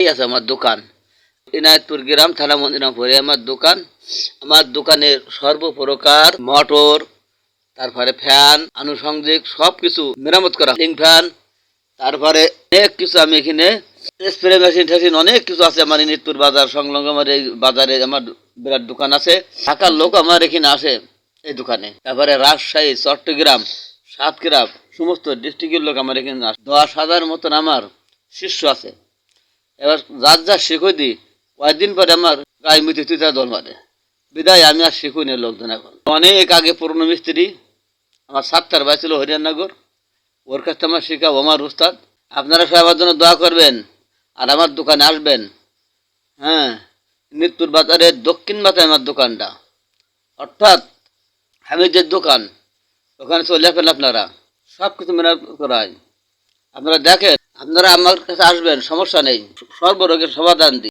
এই আছে আমার দোকান। গ্রাম, থানা মন্দিরামপুরে আমার দোকান। আমার দোকানের সর্বপ্রকার মোটর, তারপরে ফ্যান, আনুষঙ্গিক সব কিছু মেরামত করা। ফ্যান, তারপরে অনেক কিছু আমি এখানে স্প্রে মেশিন টেশিন অনেক কিছু আছে আমার বাজার সংলগ্ন আমার এই বাজারে আমার বিরাট দোকান আছে। ঢাকার লোক আমার এখানে আসে এই দোকানে। তারপরে রাজশাহী, চট্টগ্রাম সাতগ্রাম সমস্ত ডিস্ট্রিক্টের লোক আমার এখানে আসে। দশ হাজার মতন আমার শিষ্য আছে। এবার যার যা শিখই দিই কয়েকদিন পরে আমার গায়ে মিটি তুই দল মারে বিদায়, আমি আর শিখুই না লোকজন এখন। অনেক আগে পুরনো মিস্ত্রি, আমার সাতটার বাই ছিল হরিয়ানগর ওর কাছ আমার শিখা ওমার উস্তাদ। আপনারা সবাই আমার জন্য দোয়া করবেন, আর আমার দোকানে আসবেন। হ্যাঁ মৃত্যুর বাজারের দক্ষিণ মাথায় আমার দোকানটা। অর্থাৎ হামিদের দোকান। ওখানে চলে আসবেন আপনারা। সব কিছু মেরামত করায় আপনারা দেখেন আপনারা আমার কাছে আসবেন সমস্যা নেই। সর্বরোগের সমাধান দিই।